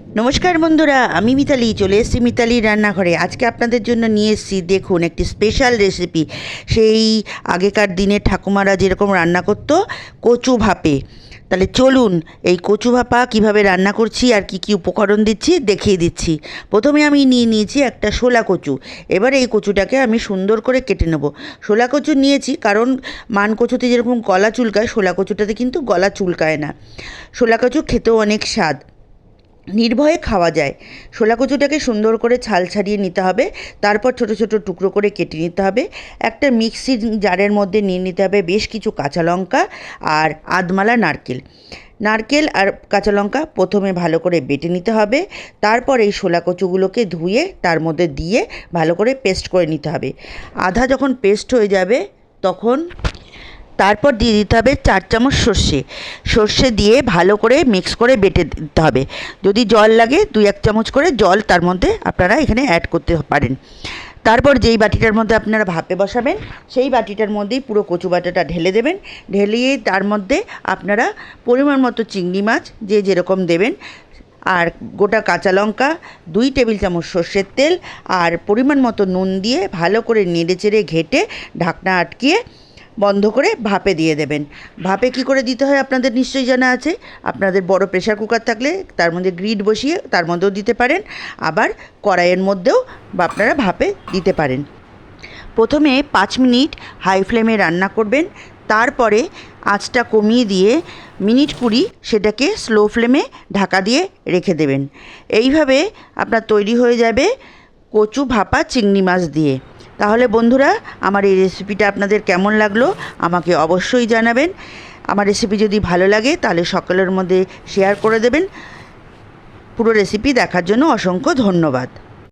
নমস্কার বন্ধুরা, আমি মিতালি, চলে এসেছি মিতালির রান্নাঘরে। আজকে আপনাদের জন্য নিয়ে এসেছি, দেখুন, একটি স্পেশাল রেসিপি সেই আগেকার দিনে ঠাকুমারা যেরকম রান্না করতো, কচু ভাপে। তাহলে চলুন, এই কচু ভাপা কীভাবে রান্না করছি আর কি কি উপকরণ দিচ্ছি, দেখিয়ে দিচ্ছি। প্রথমে আমি নিয়ে নিয়েছি একটা শোলা কচু। এবার এই কচুটাকে আমি সুন্দর করে কেটে নেব। শোলা কচু নিয়েছি, কারণ মান কচুতে যেরকম গলা চুলকায় শোলা কচুটাতে কিন্তু গলা চুলকায় না। শোলা কচু খেতেও অনেক স্বাদ। নির্ভয়ে খাওয়া যায়। শোলা কচুটাকে সুন্দর করে ছাল ছাড়িয়ে নিতে হবে, তারপর ছোট ছোট টুকরো করে কেটে নিতে হবে। একটা মিক্সির জারের মধ্যে নিয়ে নিতে হবে বেশ কিছু কাঁচা লঙ্কা আর আধমালা নারকেল। নারকেল আর কাঁচা লঙ্কা প্রথমে ভালো করে বেটে নিতে হবে, তারপর এই শোলা কচুগুলোকে ধুয়ে তার মধ্যে দিয়ে ভালো করে পেস্ট করে নিতে হবে। আধা যখন পেস্ট হয়ে যাবে, তখন তারপর দিয়ে দিতে হবে চার চামচ সর্ষে। সর্ষে দিয়ে ভালো করে মিক্স করে বেটে দিতে হবে। যদি জল লাগে, দুই এক চামচ করে জল তার মধ্যে আপনারা এখানে অ্যাড করতে পারেন। তারপর যেই বাটিটার মধ্যে আপনারা ভাপে বসাবেন, সেই বাটিটার মধ্যেই পুরো কচু বাটাটা ঢেলে দেবেন। ঢেলিয়ে তার মধ্যে আপনারা পরিমাণ মতো চিংড়ি মাছ যে যেরকম দেবেন, আর গোটা কাঁচা লঙ্কা, দুই টেবিল চামচ সর্ষের তেল, আর পরিমাণ মতো নুন দিয়ে ভালো করে নেড়ে চেড়ে ঘেটে ঢাকনা আটকিয়ে বন্ধ করে ভাপে দিয়ে দেবেন। ভাপে কি করে দিতে হয় আপনাদের নিশ্চয়ই জানা আছে। আপনাদের বড় প্রেশার কুকার থাকলে তার মধ্যে গ্রিড বসিয়ে তার মধ্যেও দিতে পারেন। আবার কড়াইয়ের মধ্যেও বা আপনারা ভাপে দিতে পারেন। প্রথমে পাঁচ মিনিট হাই ফ্লেমে রান্না করবেন। তারপরে আঁচটা কমিয়ে দিয়ে মিনিট কুড়ি সেটাকে স্লো ফ্লেমে ঢাকা দিয়ে রেখে দেবেন। এইভাবে আপনার তৈরি হয়ে যাবে কচু ভাপা চিংড়ি মাছ দিয়ে। তাহলে বন্ধুরা, আমার এই রেসিপিটা আপনাদের কেমন লাগল আমাকে অবশ্যই জানাবেন। আমার রেসিপি যদি ভালো লাগে, তাহলে সকলের মধ্যে শেয়ার করে দেবেন। পুরো রেসিপি দেখার জন্য অসংখ্য ধন্যবাদ।